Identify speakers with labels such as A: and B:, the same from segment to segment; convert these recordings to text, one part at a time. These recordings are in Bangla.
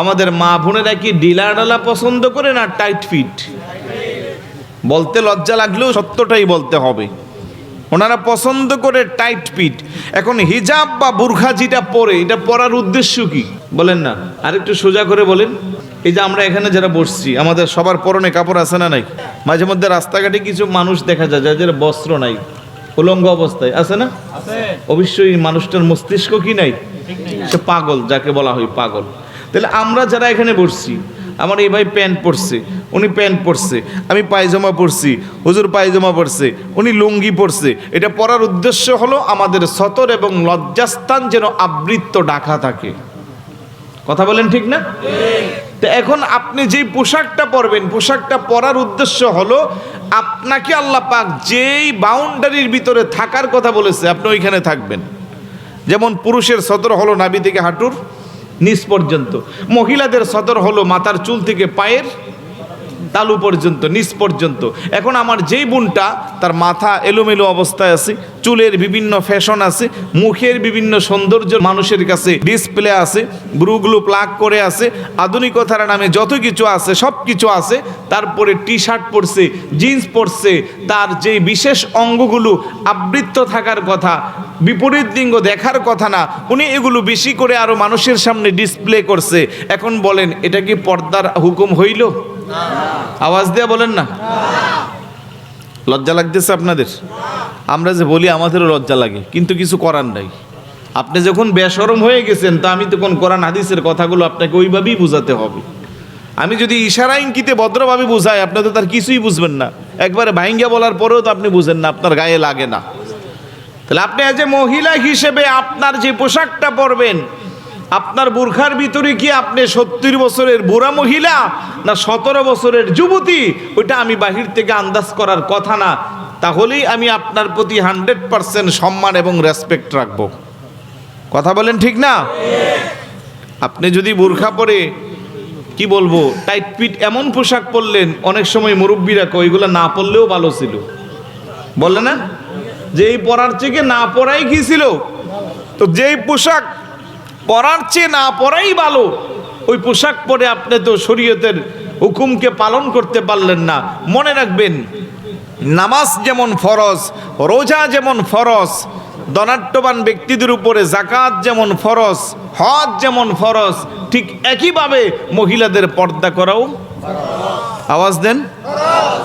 A: আমাদের মা বোনেরা কি ডিলা ডালা পছন্দ করে না টাইট ফিট? বলতে লজ্জা লাগলেও সত্যটাই বলতে হবে। ওনারা পছন্দ করে টাইট পিট এখন হিজাব বা বুরখা যেটা পরে এটা পরার উদ্দেশ্য কি? বলেন না। আরেকটু সোজা করে বলেন। এই যে আমরা এখানে যারা বসছি আমাদের সবার পরনে কাপড় আছে না নাই? মাঝে মধ্যে রাস্তাঘাটে কিছু মানুষ দেখা যায় যাদের বস্ত্র নাই। উলঙ্গ অবস্থায় আছে না? অবশ্যই মানুষটার মস্তিষ্ক কি নাই। সে পাগল যাকে বলা হয় পাগল। তাহলে আমরা যারা এখানে বসছি, আমার এই ভাই প্যান্ট পরছে, উনি প্যান্ট পরছে, আমি পায়জামা পরছি, হুজুর পায়জামা পরছে, উনি লুঙ্গি পরছে, এটা পরার উদ্দেশ্য হলো আমাদের সতর এবং লজ্জাস্থান যেন আবৃত্ত ডাকা থাকে। কথা বলেন ঠিক না? তো এখন আপনি যেই পোশাকটা পরবেন, পোশাকটা পরার উদ্দেশ্য হলো আপনাকে আল্লাহ পাক যেই বাউন্ডারির ভিতরে থাকার কথা বলেছে, আপনি ওইখানে থাকবেন। যেমন পুরুষের সদর হলো নাভি থেকে হাঁটুর নিচ পর্যন্ত। মহিলাদের সদর হলো মাথার চুল থেকে পায়ের তালু পর্যন্ত, নিচ পর্যন্ত। এখন আমার যেই বোনটা, তার মাথা এলোমেলো অবস্থায় আছে, চুলের বিভিন্ন ফ্যাশন আছে, মুখের বিভিন্ন সৌন্দর্য মানুষের কাছে ডিসপ্লে আছে ব্রুগুলো প্লাগ করে আছে, আধুনিকতার নামে যত কিছু আছে, সব কিছু আছে, তারপরে টি শার্ট পরছে জিন্স পরছে, তার যে বিশেষ অঙ্গগুলো আবৃত্ত থাকার কথা, বিপরীত লিঙ্গ দেখার কথা না, উনি এগুলো বেশি করে আরও মানুষের সামনে ডিসপ্লে করছে। এখন বলেন, এটা কি পর্দার হুকুম হইল? আওয়াজ দিয়ে বলেন না। লজ্জা লাগতেছে আপনাদের? আমরা যে বলি, আমাদেরও লজ্জা লাগে, কিন্তু কিছু করার নাই। আপনি যখন বেসরম হয়ে গেছেন, তা আমি তখন কোরআন হাদিসের কথাগুলো আপনাকে ওইভাবেই বোঝাতে হবে। আমি যদি ইশারা ইঙ্কিতে ভদ্রভাবে বুঝাই, আপনি তো তার কিছুই বুঝবেন না। একবারে ভাইঙ্গা বলার পরেও তো আপনি বুঝেন না, আপনার গায়ে লাগে না। তাহলে আপনি আজ মহিলা হিসেবে আপনার যে পোশাকটা পরবেন আপনার বুর্খার ভিতরে কি আপনি সত্তর বছরের বুড়া মহিলা না সতেরো বছরের যুবতী? ওইটা আমি বাহির থেকে আন্দাজ করার কথা না। তাহলেই আমি আপনার প্রতি হান্ড্রেড পারসেন্ট সম্মান এবং রেসপেক্ট রাখব। কথা বলেন ঠিক না? আপনি যদি বোরখা পরে, কি বলব, টাইট পিট এমন পোশাক পরলেন, অনেক সময় মুরব্বীরা কয়, এগুলো না পরলেও ভালো ছিল। বললে না? যে এই পরার থেকে না পরাই কি ছিল? তো যেই পোশাক পরার চেয়ে না পরাই ভালো। ওই পোশাক পরে আপনি তো শরীয়তের হুকুমকে পালন করতে পারলেন না। মনে রাখবেন, নামাজ যেমন ফরজ, রোজা যেমন ফরজ ধনাট্যবান ব্যক্তিদের উপরে জাকাত যেমন ফরজ, হজ যেমন ফরজ, ঠিক একইভাবে মহিলাদের পর্দা করাও। আওয়াজ দেন?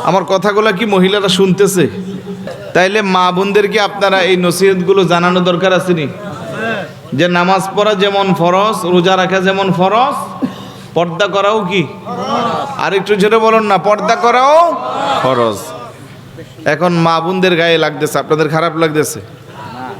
A: আমার কথাগুলো কি মহিলারা শুনতেছে? তাইলে মা বোনদেরকে আপনারা এই নসিহতগুলো জানানো দরকার আসেনি যে নামাজ পড়া যেমন ফরজ, রোজা রাখা যেমন ফরজ, পর্দা করাও কি? আর একটু জোরে বলুন না, পর্দা করাও ফরজ। এখন মা বোনদের গায়ে লাগতেছে, আপনাদের খারাপ লাগতেছে?